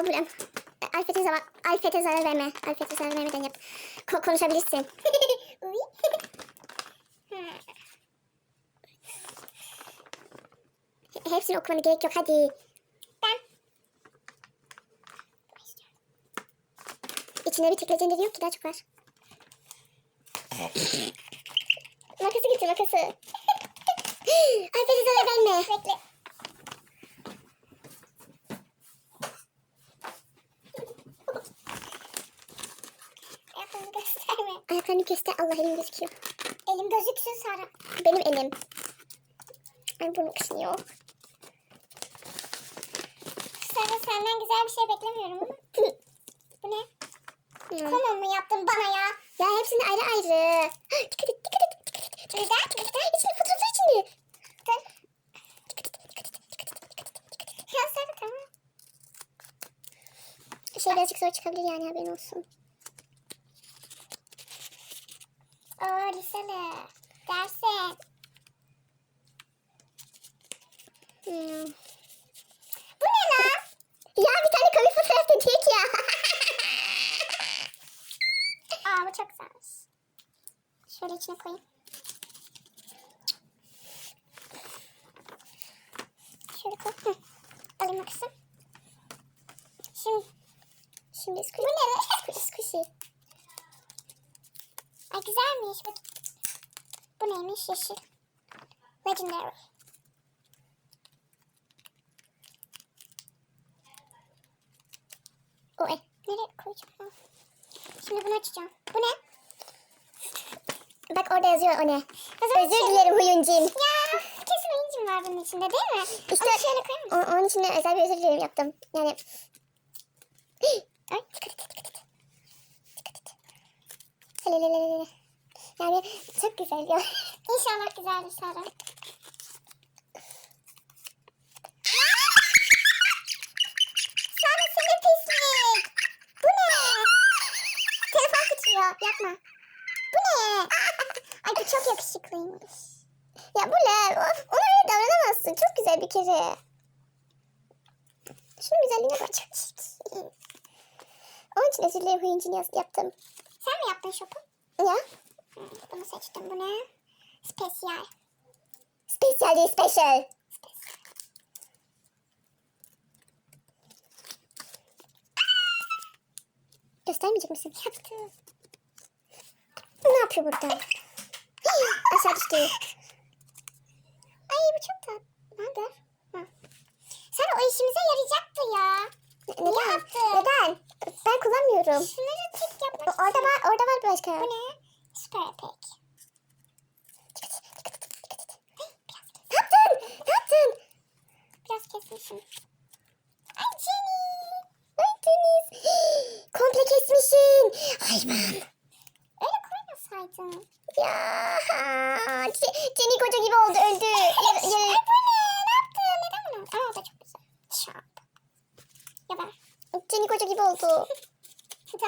Al buram. Alfet'e zarar, Alfet'e zarar verme. Alfet'e zarar vermeden yap. Ko- konuşabilirsin. Hepsini okumana gerek yok hadi. Ben. İçinde bir legendary yok ki daha çok var. makası getir makası. Alfet'e zarar verme. Bekle. Ayaklarını gösterme. Ayaklarını göster. Allah elim gözüküyor. Elim gözüksün Sara. Benim elim. Ay burnum kaşınıyor. Sara senden güzel bir şey beklemiyorum ama. Bu ne? Koma mı yaptın bana ya? Ya hepsini ayrı ayrı. dikkat et, dikkat et, dikkat et. Neden? Dikkat et. İçinde fotoğrafı içinde. Dur. Ya Sara tamam. Şey birazcık zor çıkabilir yani haberin olsun. Oo lisede. Derse. Hmm. Bu ne lan? Ya bir tane komik fotoğraf dedik ya. Aa bu çok güzelmiş. Şöyle içine koyayım. Şöyle koy. Hı. Alayım kısım. Şimdi. Şimdi squishy. Bu ne? Squishy. Ay güzelmiş. Bak. Bu neymiş? Yeşil. Legendary. O e. Nereye koyacağım? Şimdi bunu açacağım. Bu ne? Bak orada yazıyor o ne? Özür dilerim huyuncum. Ya kesin huyuncum var bunun içinde değil mi? İşte Onu şöyle koyar mısın? onun için de özel bir özür dilerim yaptım. Yani. Ay dikkat et dikkat et. Dikkat et. Yani çok güzel ya. İnşallah güzeldir. Sara Bu ne? Ay bu çok yakışıklıymış. Ya bu ne? Of, ona öyle davranamazsın. Çok güzel bir kere. Şunun güzelliğine bak. Çok çirkin. Onun için özür dilerim huyuncunu yaptım. Sen mi yaptın şopu? Ya. Bunu seçtim. Bu ne? Spesiyal. Spesiyal değil, special. Göstermeyecek misin? Yaptım. Ne yapıyor burada? Aşağı düştü. Ay bu çok tatlı. Nerede? Sen o işimize yarayacaktı ya. Neden? Niye yaptın? Neden? Ben kullanmıyorum. Şunları tek yapmak o, Orada var, orada var başka. Bu ne? Süper. Ne yaptın? Ne yaptın? Biraz kesmişim. Ay Jenny. Ay Deniz. Komple kesmişsin. Hayvan. Koymasaydın. Ya. Ce- Jenny koca gibi oldu öldü. Yar... Ay bu ne? Ne yaptın? Neden bunu? Aa da çok güzel. Şap. Ya ben. Jenny koca gibi oldu.